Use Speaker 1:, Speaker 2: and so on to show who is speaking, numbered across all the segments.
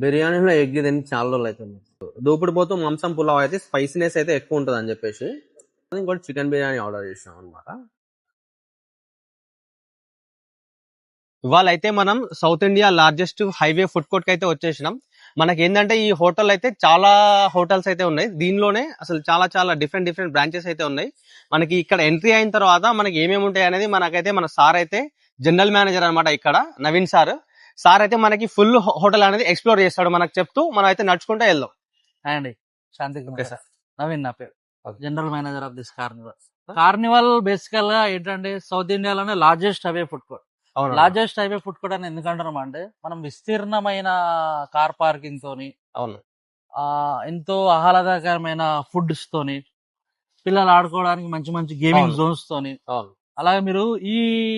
Speaker 1: బిర్యానీలో ఎగ్ తిని చాలా రోజులు అవుతుంది దూపుడు పోతూ మాంసం పులావ్ అయితే స్పైసీనెస్ అయితే ఎక్కువ ఉంటుంది అని చెప్పేసి ఇంకోటి చికెన్ బిర్యానీ ఆర్డర్ చేసాం అనమాట ఇవాళ అయితే మనం south India largest highway food కోర్ట్కి అయితే వచ్చేసినాం. మనకి ఏంటంటే ఈ హోటల్ అయితే చాలా హోటల్స్ అయితే ఉన్నాయి. దీనిలోనే అసలు చాలా చాలా డిఫరెంట్ డిఫరెంట్ బ్రాంచెస్ అయితే ఉన్నాయి. మనకి ఇక్కడ ఎంట్రీ అయిన తర్వాత మనకి ఏమేమి ఉంటాయి అనేది మనకైతే మన సార్ అయితే జనరల్ మేనేజర్ అనమాట ఇక్కడ నవీన్ సార్ సార్ అయితే మనకి ఫుల్ హోటల్ అనేది ఎక్స్ప్లోర్ చేస్తాడు మనకు చెప్తూ మనం అయితే నడుచుకుంటూ వెళ్దాం.
Speaker 2: హాయ్ అండి. శాంతి
Speaker 1: సార్.
Speaker 2: నవీన్ నా పేరు. General manager of this carnival. Carnival బేసికల్గా ఏంటంటే సౌత్ ఇండియాలోనే largest highway food court. Largest highway food court అని ఎందుకంటున్నాం అంటే మనం విస్తీర్ణమైన కార్ పార్కింగ్ తోని
Speaker 1: అవును.
Speaker 2: ఆ ఎంతో ఆహ్లాదకరమైన ఫుడ్స్ తోని పిల్లలు ఆడుకోవడానికి మంచి మంచి గేమింగ్. జోన్స్ తోని అలాగే మీరు ఈ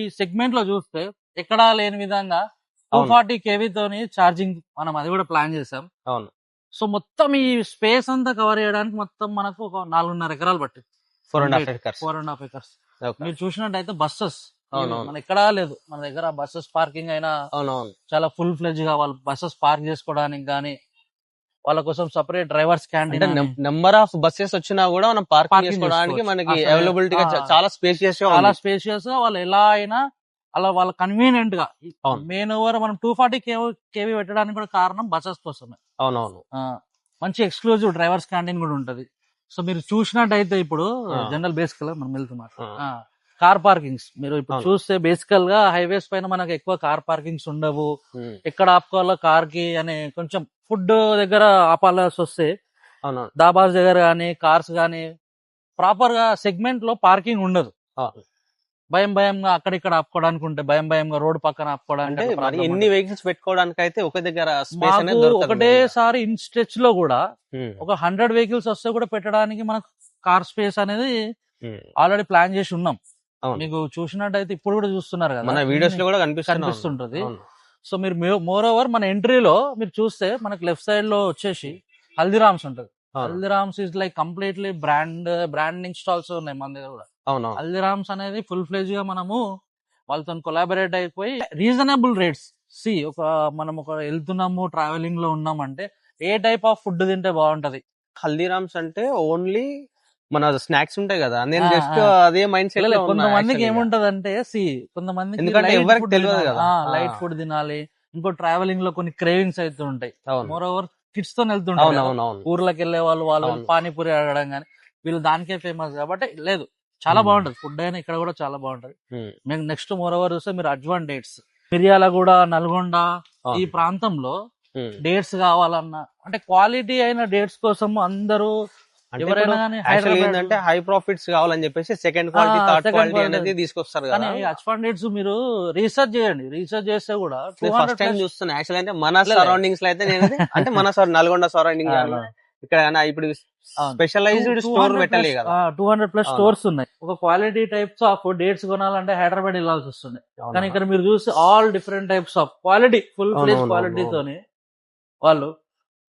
Speaker 2: సెగ్మెంట్లో చూస్తే ఎక్కడా లేని విధంగా టూ. ఫార్టీ కేవీ తోని ఛార్జింగ్ మనం అది కూడా ప్లాన్ చేసాం
Speaker 1: అవును
Speaker 2: సో మొత్తం ఈ స్పేస్ అంతా కవర్ చేయడానికి మొత్తం మనకు ఒక నాలుగున్నర ఎకరాలు పట్టింది
Speaker 1: four and half. Acres
Speaker 2: four and half acres మీరు చూసినట్టయితే బస్సెస్. మన ఎక్కడా లేదు మన దగ్గర బస్సెస్ పార్కింగ్ అయినా చాలా ఫుల్ ఫ్లెజ్గా వాళ్ళు బస్సెస్ పార్క్ చేసుకోవడానికి కానీ వాళ్ళ కోసం separate drivers canteen
Speaker 1: number of buses వచ్చినా కూడా మనం పార్కింగ్
Speaker 2: Parking
Speaker 1: చేసుకోవడానికి. మనకి అవైలబిలిటీ. చాలా స్పేసియస్గా
Speaker 2: చాలా స్పేషియస్ వాళ్ళు ఎలా అయినా అలా వాళ్ళ
Speaker 1: కన్వీనియంట్గా.
Speaker 2: మెయిన్ ఓవర్ మనం టూ ఫార్టీ కేవీ పెట్టడానికి కూడా కారణం బస్సెస్ కోసమే
Speaker 1: అవునవును
Speaker 2: మంచి ఎక్స్క్లూజివ్ డ్రైవర్స్ క్యాంటీన్ కూడా ఉంటది సో మీరు చూసినట్టయితే ఇప్పుడు. జనరల్ బేసికల్ మనం వెళ్తున్నాం
Speaker 1: ఆ.
Speaker 2: కార్ పార్కింగ్స్ మీరు ఇప్పుడు. చూస్తే బేసికల్గా హైవేస్ పైన మనకు ఎక్కువ కార్ పార్కింగ్స్ ఉండవు. ఎక్కడ ఆపుకోవాలో కార్కి అనే కొంచెం ఫుడ్ దగ్గర ఆపాల్సి వస్తే దాబాస్ దగ్గర కానీ కార్స్ కానీ ప్రాపర్గా సెగ్మెంట్లో పార్కింగ్ ఉండదు. భయం భయంగా అక్కడిక్కడ ఆపుకోవడానికి ఉంటే భయం భయంగా రోడ్ పక్కన ఆపుకోవడానికి
Speaker 1: మరి ఎన్ని. వెహికల్స్ పెట్టుకోవడానికి అయితే ఒక దగ్గర
Speaker 2: ఒకటేసారి ఇన్ స్ట్రెచ్లో కూడా. ఒక హండ్రెడ్ వెహికల్స్ వస్తే కూడా పెట్టడానికి మనకు కార్ స్పేస్ అనేది. ఆల్రెడీ ప్లాన్ చేసి ఉన్నాం. మీకు చూసినట్టయితే ఇప్పుడు కూడా చూస్తున్నారు కదా.
Speaker 1: మన వీడియోస్లో కూడా
Speaker 2: కనిపిస్తుంటది. సో మీరు మోర్ ఓవర్ మన ఎంట్రీలో మీరు చూస్తే మనకు లెఫ్ట్ సైడ్లో వచ్చేసి హల్దీరామ్స్ ఉంటది. Haldiram's is like completely brand branding stalls ఉన్నాయి మన దగ్గర కూడా.
Speaker 1: అవునవును.
Speaker 2: హల్దీరామ్స్ అనేది ఫుల్ ఫ్లెజ్గా మనము వాళ్ళతో కొలాబరేట్ అయిపోయి రీజనబుల్ రేట్స్ సి ఒక మనం ఒక వెళ్తున్నాము ట్రావెలింగ్లో ఉన్నామంటే ఏ టైప్ ఆఫ్ ఫుడ్ తింటే బాగుంటది?
Speaker 1: హల్దీరామ్స్ అంటే ఓన్లీ మన స్నాక్స్ ఉంటాయి కదా నేను జస్ట్. అదే మైండ్ సెట్
Speaker 2: కొంతమందికి ఏముంటది అంటే సి
Speaker 1: ఎందుకంటే ఎవరికి తెలియదు కదా.
Speaker 2: లైట్. ఫుడ్ తినాలి. ఇంకో ట్రావెలింగ్లో కొన్ని క్రేవింగ్స్ అయితే ఉంటాయి.
Speaker 1: అవును.
Speaker 2: మోర్ ఓవర్ కిడ్స్తో వెళ్తుంటారు ఊర్లోకి వెళ్ళే వాళ్ళు వాళ్ళు
Speaker 1: అవును.
Speaker 2: పానీపూరి అడగడం కానీ వీళ్ళు దానికే ఫేమస్ కాబట్టి లేదు. చాలా. బాగుంటది ఫుడ్ అయినా ఇక్కడ కూడా చాలా బాగుంటది
Speaker 1: ఉమ్.
Speaker 2: మీకు నెక్స్ట్ మోర్ ఓవర్ చూస్తే మీరు అడ్వాన్ డేట్స్ మిర్యాలగూడ నల్గొండ. ఈ ప్రాంతంలో. డేట్స్ కావాలన్నా అంటే క్వాలిటీ అయిన డేట్స్ కోసం అందరూ
Speaker 1: ఏంటంటే హై ప్రాఫిట్స్ కావాలని చెప్పేసి సెకండ్ క్వాలిటీ థర్డ్ క్వాలిటీ. అనేది తీసుకొస్తారు
Speaker 2: కానీ అజ్వాన్ డేట్స్ మీరు రీసెర్చ్ చేయండి రీసెర్చ్ చేస్తే కూడా
Speaker 1: ఫస్ట్ టైం చూస్తున్నా యాక్చువల్ అంటే మన. సరౌండింగ్స్లో అయితే నేను అంటే మన సర- నల్గొండ సరౌండింగ్ ఇక్కడ ఇప్పుడు. స్పెషలైజ్డ్ స్టోర్ పెట్టలే కదా
Speaker 2: టూ హండ్రెడ్ ప్లస్. స్టోర్స్ ఉన్నాయి ఒక క్వాలిటీ టైప్స్ ఆఫ్ డేట్స్ కొనాలంటే హైదరాబాద్ వెళ్ళాల్సి వస్తుంది? కానీ ఇక్కడ మీరు చూస్తే all different types of quality full
Speaker 1: అవును,
Speaker 2: ఫ్లేజ్
Speaker 1: అవును,
Speaker 2: క్వాలిటీ
Speaker 1: అవును.
Speaker 2: తోని వాళ్ళు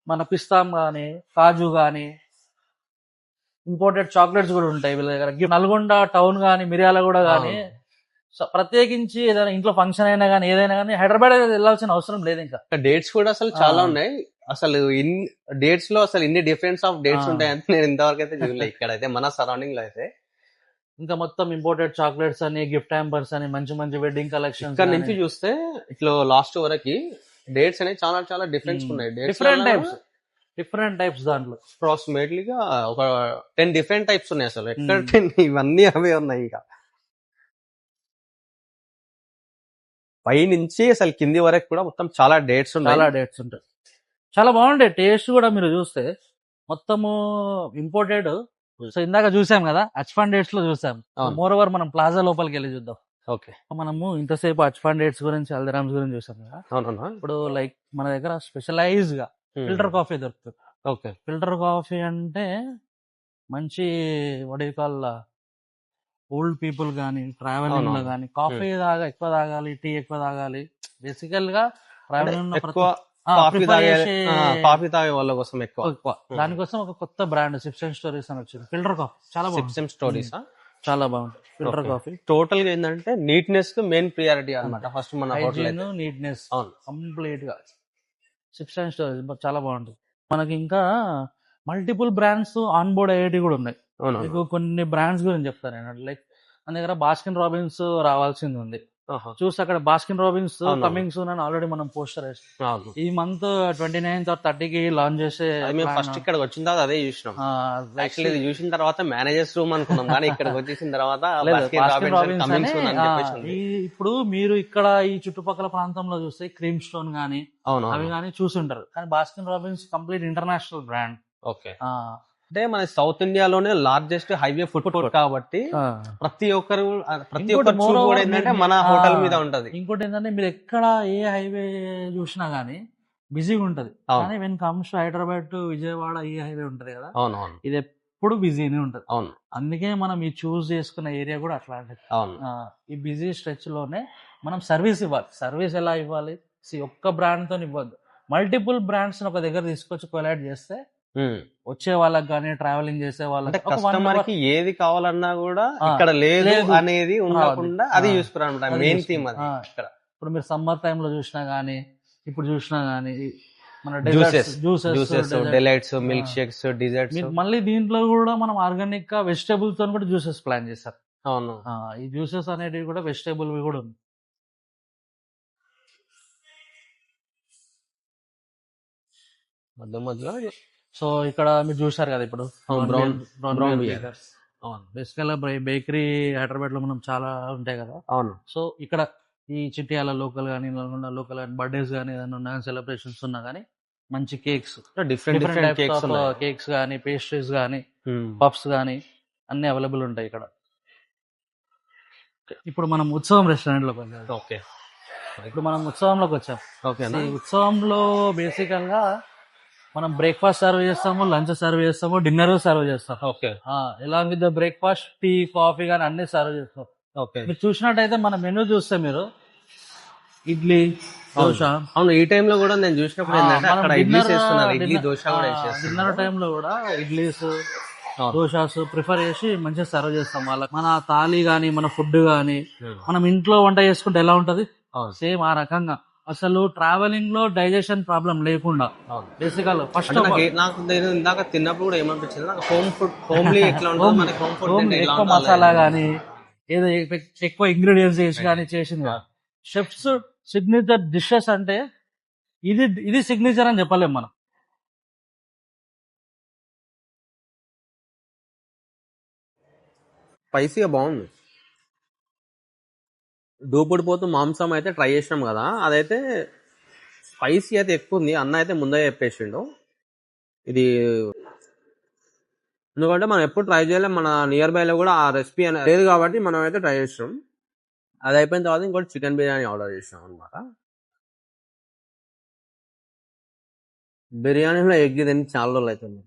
Speaker 2: మన పిస్తాం గానీ కాజు గానీ ఇంపోర్టెడ్ చాక్లెట్స్ కూడా ఉంటాయి వీళ్ళ దగ్గర నల్గొండ టౌన్ గానీ మిర్యాలగూడ. సో ప్రత్యేకించి ఏదైనా ఇంట్లో ఫంక్షన్ అయినా కానీ ఏదైనా కానీ హైదరాబాద్ వెళ్ళాల్సిన అవసరం లేదు ఇంకా
Speaker 1: డేట్స్ కూడా అసలు చాలా. ఉన్నాయి అసలు ఇన్ డేట్స్లో అసలు ఇన్ని డిఫరెన్స్ ఆఫ్ డేట్స్
Speaker 2: ఆ.
Speaker 1: ఉంటాయంటే నేను ఇంతవరకు అయితే చూడలేదు ఇక్కడ అయితే మన సరౌండింగ్లో అయితే.
Speaker 2: ఇంకా మొత్తం ఇంపోర్టెడ్ చాక్లెట్స్ అని గిఫ్ట్ హ్యాంపర్స్ అని మంచి మంచి వెడ్డింగ్ కలెక్షన్స్
Speaker 1: ఇక్కడ నుంచి చూస్తే ఇట్లా లాస్ట్ వరకు డేట్స్ అనేవి చాలా చాలా డిఫరెన్స్ ఉన్నాయి.
Speaker 2: డిఫరెంట్ టైప్స్ డిఫరెంట్ టైప్స్ దాంట్లో.
Speaker 1: అప్రాక్సిమేట్లీ గా ఒక టెన్ డిఫరెంట్ టైప్స్ ఉన్నాయి అసలు. ఎక్కడ. 10 ఇవన్నీ అవే ఉన్నాయి ఇంకా. పై నుంచి అసలు కింది వరకు కూడా మొత్తం చాలా డేట్స్ ఉన్నాయి.
Speaker 2: చాలా డేట్స్ ఉంటాయి. చాలా బాగుంటాయి టేస్ట్ కూడా మీరు చూస్తే మొత్తము ఇంపోర్టెడ్ సో ఇందాక చూసాం కదా అచ్ఫాన్ డేట్స్లో చూసాం. మోర్ ఓవర్ మనం ప్లాజా లోపలికి వెళ్ళి చూద్దాం.
Speaker 1: ఓకే.
Speaker 2: మనము ఇంతసేపు అచ్ఫాన్ డేట్స్ గురించి హల్దీరామ్స్ గురించి చూసాం కదా.
Speaker 1: అవునన్నా.
Speaker 2: ఇప్పుడు లైక్ మన దగ్గర స్పెషలైజ్గా ఫిల్టర్ కాఫీ దొరుకుతుంది.
Speaker 1: ఓకే.
Speaker 2: ఫిల్టర్ కాఫీ అంటే మంచి వడి కాల్ ఓల్డ్ పీపుల్ కానీ
Speaker 1: ట్రావెలింగ్లో.
Speaker 2: కానీ కాఫీ తాగా ఎక్కువ తాగాలి టీ ఎక్కువ తాగాలి. బేసికల్గా ట్రావెలింగ్
Speaker 1: ఎక్కువ కాఫీ తాగే కాఫీ తాగే వాళ్ళ కోసం ఎక్కువ.
Speaker 2: ఎక్కువ. దానికోసం ఒక కొత్త బ్రాండ్ సిప్స్ అండ్ స్టోరీస్ అని వచ్చింది. ఫిల్టర్ కాఫీ చాలా
Speaker 1: సిప్సెమ్ స్టోరీస్
Speaker 2: చాలా బాగుంది. ఫిల్టర్. కాఫీ
Speaker 1: టోటల్గా ఏంటంటే నీట్నెస్ మెయిన్ ప్రియారిటీ అన్నమాట ఫస్ట్ మన హోటల్
Speaker 2: నీట్నెస్ కంప్లీట్గా. సిక్స్ టైమ్ స్టోరేజ్ చాలా బాగుంటుంది మనకి ఇంకా మల్టిపుల్ బ్రాండ్స్ ఆన్ బోర్డ్ అయ్యేటి కూడా ఉన్నాయి. కొన్ని బ్రాండ్స్ గురించి చెప్తాను నేను. లైక్ మన దగ్గర బాస్కిన్ రాబిన్స్ రావాల్సింది ఉంది. చూసి అక్కడ బాస్కిన్ రాబిన్స్. కమింగ్ సూన్ అని ఆల్రెడీ మనం పోస్టర్ ఈ మంత్ ట్వంటీ నైన్త్ ఆర్ థర్టీకి లాంచ్ చేసే.
Speaker 1: ఫస్ట్ ఇక్కడికి వచ్చిన తర్వాత అదే చూసినాం. యాక్చువల్లీ ఇది చూసిన తర్వాత మేనేజర్స్ రూమ్ అనుకున్నాం కానీ ఇక్కడికి వచ్చేసిన తర్వాత
Speaker 2: ఇప్పుడు మీరు ఇక్కడ ఈ చుట్టుపక్కల ప్రాంతంలో చూస్తే క్రీమ్ స్టోన్ గానీ అవి కానీ చూసుంటారు. కానీ Baskin Robbins complete international brand
Speaker 1: okay. అంటే మన సౌత్ ఇండియాలోనే లార్జెస్ట్ హైవే ఫుడ్ కోర్ట్ కాబట్టి ప్రతి ఒక్కరు ప్రతి ఒక్కరు కూడా ఏంటంటే మన హోటల్ మీద ఉంటది.
Speaker 2: ఇంకోటి ఏంటంటే మీరు ఎక్కడ ఏ హైవే చూసినా గానీ బిజీగా ఉంటది. కానీ when comes Hyderabad to Vijayawada ఈ హైవే ఉంటది కదా?
Speaker 1: అవును అవును
Speaker 2: ఇది ఎప్పుడు బిజీనే ఉంటది.
Speaker 1: అవును.
Speaker 2: అందుకే మనం ఈ చూస్ చేసుకున్న ఏరియా కూడా అట్లాంటిది
Speaker 1: అవును.
Speaker 2: ఈ బిజీ స్ట్రెచ్లోనే మనం సర్వీస్ ఇవ్వాలి. సర్వీస్ ఎలా ఇవ్వాలి? ఒక్క బ్రాండ్తో ఇవ్వద్దు. మల్టిపుల్ బ్రాండ్స్ ఒక దగ్గర తీసుకొచ్చి కొలాట్ చేస్తే. వచ్చే వాళ్ళకి కానీ ట్రావెలింగ్ చేసే వాళ్ళకి
Speaker 1: కస్టమర్కి ఏది కావాలన్నా కూడా ఇక్కడ లేదు. అనేది ఉండకుండా అది చూసుకురా మెయిన్. థీమ్ అది. ఇక్కడ
Speaker 2: ఇప్పుడు మీరు సమ్మర్ టైమ్లో చూసినా గానీ ఇప్పుడు చూసినా గానీ మన. Juices
Speaker 1: juices delights milk shakes desserts
Speaker 2: మళ్ళీ దీంట్లో కూడా మనం ఆర్గానిక్గా వెజిటేబుల్స్తో కూడా జ్యూసెస్ ప్లాన్ చేశారు
Speaker 1: అవును
Speaker 2: ఈ జ్యూసెస్ అనేటివి కూడా వెజిటేబుల్ కూడా ఉంది
Speaker 1: మధ్య మధ్యలో
Speaker 2: సో ఇక్కడ మీరు చూసారు కదా ఇప్పుడు.
Speaker 1: అవును
Speaker 2: బేసికల్ బేకరీ హైదరాబాద్లో మనం చాలా ఉంటాయి కదా.
Speaker 1: అవును.
Speaker 2: సో ఇక్కడ ఈ చిట్యాల లోకల్ కానీ లోకల్ కానీ బర్త్డేస్ కానీ ఏదైనా ఉన్నా సెలబ్రేషన్స్ ఉన్నా కానీ మంచి cakes
Speaker 1: different different cakes
Speaker 2: cakes కానీ పేస్ట్రీస్ కానీ. పఫ్స్ కానీ అన్ని అవైలబుల్ ఉంటాయి ఇక్కడ. ఇప్పుడు మనం ఉత్సవం రెస్టారెంట్లోకి వచ్చాం
Speaker 1: ఓకే.
Speaker 2: ఇప్పుడు మనం ఉత్సవంలోకి వచ్చాం.
Speaker 1: ఓకేనా?
Speaker 2: ఈ ఉత్సవంలో బేసికల్గా మనం బ్రేక్ఫాస్ట్ సర్వ్ చేస్తాము లంచ్ సర్వ్ చేస్తాము డిన్నర్ సర్వ్ చేస్తాం.
Speaker 1: Okay
Speaker 2: along with breakfast tea coffee కానీ అన్ని సర్వ్ చేస్తాం.
Speaker 1: ఓకే
Speaker 2: మీరు చూసినట్టయితే మన మెనూ చూస్తే మీరు ఇడ్లీ దోశ.
Speaker 1: అవును ఈ టైం లో కూడా నేను చూసినప్పుడు అక్కడ ఇడ్లీ దోశ కూడా
Speaker 2: డిన్నర్ టైంలో కూడా ఇడ్లీస్. దోశాస్ ప్రిఫర్ చేసి మంచిగా సర్వ్ చేస్తాం వాళ్ళకి. మన థాలీ గానీ మన ఫుడ్ గానీ
Speaker 1: ఉమ్.
Speaker 2: మనం ఇంట్లో వంట చేసుకుంటే ఎలా ఉంటది? సేమ్ ఆ రకంగా. అసలు ట్రావెలింగ్లో డైజెషన్ ప్రాబ్లం లేకుండా. బేసికల్ ఫస్ట్
Speaker 1: నాకు నేను ఇందాక తిన్నప్పుడు కూడా ఏమనిపించింది? నాకు హోమ్ ఫుడ్ హోమ్లీ ఎట్లా ఉంటుంది మనకి హోమ్ ఫుడ్
Speaker 2: ఎక్కువ మసాలా గానీ ఏదో ఎక్- ఎక్కువ ఇంగ్రీడియంట్స్ వేసి కానీ చేసింది షెఫ్స్ సిగ్నేచర్ డిషెస్ అంటే ఇది ఇది సిగ్నేచర్ అని చెప్పలేం మనం.
Speaker 1: స్పైసీగా బాగుంది. దూపుడుపోతూ మాంసం అయితే ట్రై చేసినాం కదా. అదైతే స్పైసీ అయితే ఎక్కువ ఉంది అన్న అయితే ముందే చెప్పేసిండు. ఇది ఎందుకంటే మనం ఎప్పుడు ట్రై చేయలేం. మన నియర్ బైలో కూడా ఆ రెసిపీ అనేది లేదు కాబట్టి మనం అయితే ట్రై చేసినాం. అది అయిపోయిన తర్వాత ఇంకోటి చికెన్ బిర్యానీ ఆర్డర్ చేసినాం అనమాట బిర్యానీలో ఎగ్ తిని చాలా రోజులు అవుతుంది.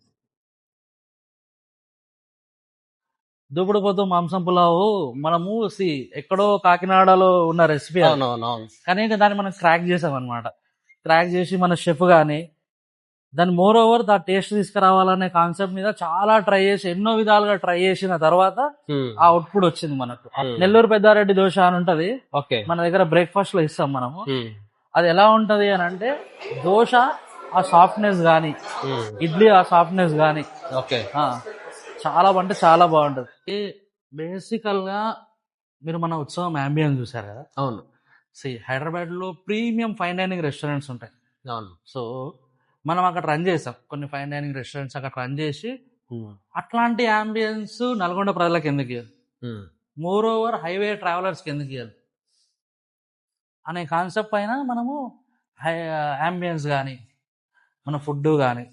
Speaker 2: దూపుడు పోతూ మాంసం పులావు మనము సి ఎక్కడో కాకినాడలో ఉన్న రెసిపీ
Speaker 1: అవునవునవును.
Speaker 2: కానీ ఇంకా దాన్ని మనం క్రాక్ చేసాం అనమాట క్రాక్ చేసి మన షెఫ్ గాని దాని మోర్ ఓవర్ దా టేస్ట్ తీసుకురావాలనే కాన్సెప్ట్ మీద చాలా ట్రై చేసి ఎన్నో విధాలుగా ట్రై చేసిన తర్వాత ఆ అవుట్పుట్ వచ్చింది మనకు. నెల్లూరు పెద్దారెడ్డి దోశ అని ఉంటది.
Speaker 1: ఓకే.
Speaker 2: మన దగ్గర బ్రేక్ఫాస్ట్లో ఇస్తాం మనము. అది ఎలా ఉంటది అని అంటే దోశ ఆ సాఫ్ట్నెస్ గాని ఇడ్లీ ఆ సాఫ్ట్నెస్ గాని
Speaker 1: ఓకే.
Speaker 2: ఆ, చాలా అంటే చాలా బాగుంటది. బేసికల్గా మీరు మన ఉత్సవం అంబియన్స్ చూసారు కదా?
Speaker 1: అవును.
Speaker 2: సి హైదరాబాద్లో ప్రీమియం ఫైన్ డైనింగ్ రెస్టారెంట్స్ ఉంటాయి.
Speaker 1: అవును.
Speaker 2: సో మనం అక్కడ రన్ చేసాం. కొన్ని ఫైన్ డైనింగ్ రెస్టారెంట్స్ అక్కడ రన్ చేసి అట్లాంటి అంబియన్స్ నల్గొండ ప్రజలకు ఎందుకు ఇవ్వాలి మోర్ ఓవర్ హైవే ట్రావెలర్స్ ఎందుకు ఇవ్వాలి అనే కాన్సెప్ట్ పైన మనము హై అంబియన్స్ కానీ మన ఫుడ్ కానీ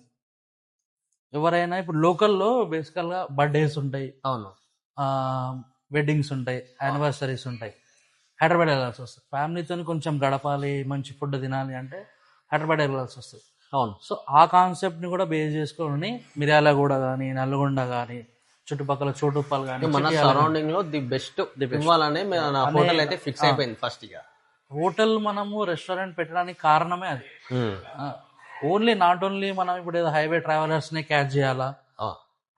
Speaker 2: ఎవరైనా ఇప్పుడు లోకల్లో బేసికల్గా బర్త్డేస్ ఉంటాయి.
Speaker 1: అవును.
Speaker 2: వెడ్డింగ్స్ ఉంటాయి యానివర్సరీస్ ఉంటాయి. హైదరాబాద్ వెళ్ళాల్సి వస్తుంది. ఫ్యామిలీతో కొంచెం గడపాలి మంచి ఫుడ్ తినాలి అంటే హైదరాబాద్ వెళ్ళాల్సి వస్తుంది.
Speaker 1: అవును.
Speaker 2: సో ఆ కాన్సెప్ట్ని కూడా బేస్ చేసుకొని మిర్యాలగూడ కానీ నల్గొండ కానీ చుట్టుపక్కల చోటుప్పల్ కానీ
Speaker 1: మన సరౌండింగ్లో ది బెస్ట్ ఇవ్వాలనే హోటల్ అయితే ఫిక్స్ అయిపోయింది ఫస్ట్ ఇక.
Speaker 2: హోటల్ మనము రెస్టారెంట్ పెట్టడానికి కారణమే అది. ఓన్లీ నాట్ ఓన్లీ మనం ఇప్పుడు ఏదో హైవే ట్రావెలర్స్ని క్యాచ్ చేయాలా?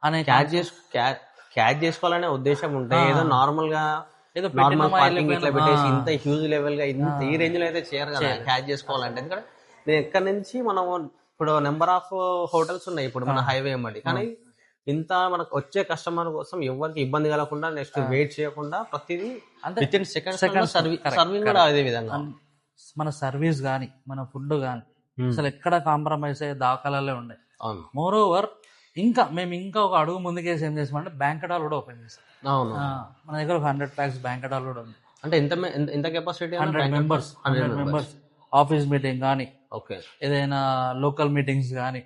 Speaker 2: అనే
Speaker 1: క్యాచ్ చేసు క్యాచ్ చేసుకోవాలనే ఉద్దేశం ఉంటే ఏదో నార్మల్గా
Speaker 2: ఏదో
Speaker 1: నార్మల్ పార్కింగ్ ఇట్లా పెట్టేసి. ఇంత హ్యూజ్ లెవెల్గా ఇంత ఈ రేంజ్లో అయితే చేయరు కదా. క్యాచ్ చేసుకోవాలంటే. ఎందుకంటే నేను ఎక్కడి నుంచి మనం ఇప్పుడు నెంబర్ ఆఫ్ హోటల్స్ ఉన్నాయి ఇప్పుడు మన హైవే అమ్మడి. కానీ ఇంత మనకు వచ్చే కస్టమర్ కోసం ఎవరికి ఇబ్బంది కలగకుండా నెక్స్ట్ వెయిట్ చేయకుండా ప్రతిదీ
Speaker 2: అంటే
Speaker 1: within seconds
Speaker 2: Seconds,
Speaker 1: service serving కూడా అదే విధంగా.
Speaker 2: మన సర్వీస్ కానీ మన ఫుడ్ కానీ. అసలు ఎక్కడ కాంప్రమైజ్ అయ్యే దాఖలాలే ఉన్నాయి మోర్ ఓవర్ ఇంకా మేము ఇంకా ఒక అడుగు ముందుకేసి ఏం చేసామంటే బ్యాంక్ హాల్ కూడా ఓపెన్ చేసాం. మన దగ్గర ఒక హండ్రెడ్ ప్యాక్స్ బ్యాంక్ హాల్ కూడా ఉంది.
Speaker 1: అంటే ఎంత ఎంత- capacity
Speaker 2: hundred members hundred members office meeting కానీ
Speaker 1: ఓకే.
Speaker 2: ఏదైనా లోకల్ మీటింగ్స్ కానీ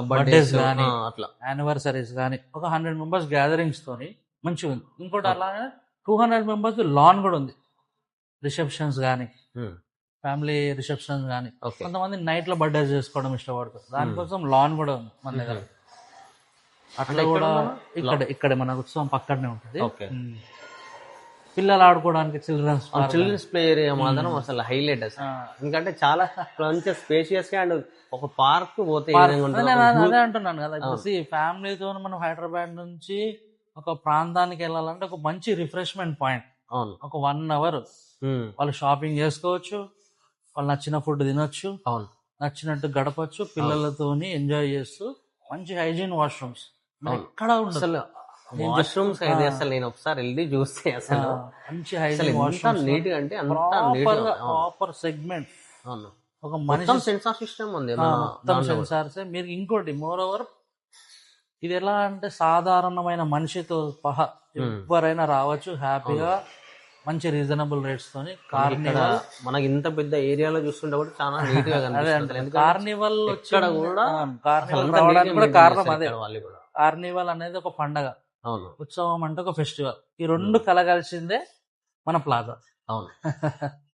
Speaker 1: బర్త్డేస్
Speaker 2: గానీ.
Speaker 1: అట్లా.
Speaker 2: యానివర్సరీస్ కానీ ఒక హండ్రెడ్ మెంబర్స్ గ్యాదరింగ్స్ తోని మంచిగా ఉంది. ఇంకోటి అలాగే టూ హండ్రెడ్ మెంబర్స్ లాన్ కూడా ఉంది. రిసెప్షన్స్ కానీ ఫ్యామిలీ రిసెప్షన్స్ కానీ కొంతమంది నైట్లో బర్త్డేస్ చేసుకోవడం ఇష్టపడతారు. దానికోసం లాన్ కూడా ఉంది మన దగ్గర. అట్లా
Speaker 1: అంటే
Speaker 2: కూడా ఇక్కడ ఇక్కడ మన ఉత్సవం పక్కనే ఉంటుంది. ఉమ్. పిల్లలు ఆడుకోవడానికి చిల్డ్రన్స్
Speaker 1: చిల్డ్రన్స్ ప్లే ఏరియా మాత్రం అసలు హైలైట్ అసలు. ఎందుకంటే చాలా మంచి స్పేషియస్గా అండ్ ఒక పార్క్ పోతే
Speaker 2: అదే అంటున్నాను కదా. ఫ్యామిలీతో మనం హైదరాబాద్ నుంచి ఒక ప్రాంతానికి వెళ్ళాలంటే ఒక మంచి రిఫ్రెష్మెంట్ పాయింట్
Speaker 1: అవును.
Speaker 2: ఒక వన్ అవర్ వాళ్ళు షాపింగ్ చేసుకోవచ్చు. వాళ్ళు నచ్చిన ఫుడ్ తినొచ్చు
Speaker 1: అవును.
Speaker 2: నచ్చినట్టు గడపచ్చు పిల్లలతోని ఎంజాయ్ చేస్తూ మంచి హైజీన్ వాష్రూమ్స్ ఎక్కడ
Speaker 1: అసలు వాష్రూమ్స్ అయితే అసలు నేను ఒకసారి వెళ్ళి చూస్తే అసలు
Speaker 2: మంచి హైజీన్ వాష్రూమ్స్
Speaker 1: నీట్ అంటే
Speaker 2: ప్రాపర్ సెగ్మెంట్
Speaker 1: అవును.
Speaker 2: ఒక మనిషి
Speaker 1: సెన్సార్ సిస్టమ్ ఉంది
Speaker 2: మొత్తం. సెన్సార్స్ మీరు ఇంకోటి మోర్ ఓవర్ ఇది ఎలా అంటే సాధారణమైన మనిషితో పహా ఎవరైనా రావచ్చు హ్యాపీగా మంచి రీజనబుల్ రేట్స్ తోని కార్నివల్
Speaker 1: మనకి ఇంత పెద్ద ఏరియాలో చూస్తుంటే కూడా చాలా
Speaker 2: నీట్గా
Speaker 1: కనిపిస్తుంది.
Speaker 2: కార్నివల్
Speaker 1: ఇక్కడ కూడా
Speaker 2: కార్నివల్ రావడానికి కూడా కారణం అదే. కార్నివల్ అనేది ఒక పండగ.
Speaker 1: అవును.
Speaker 2: ఉత్సవం అంటే ఒక ఫెస్టివల్ ఈ రెండు కలగలిసిందే మన ప్లాజా
Speaker 1: అవును.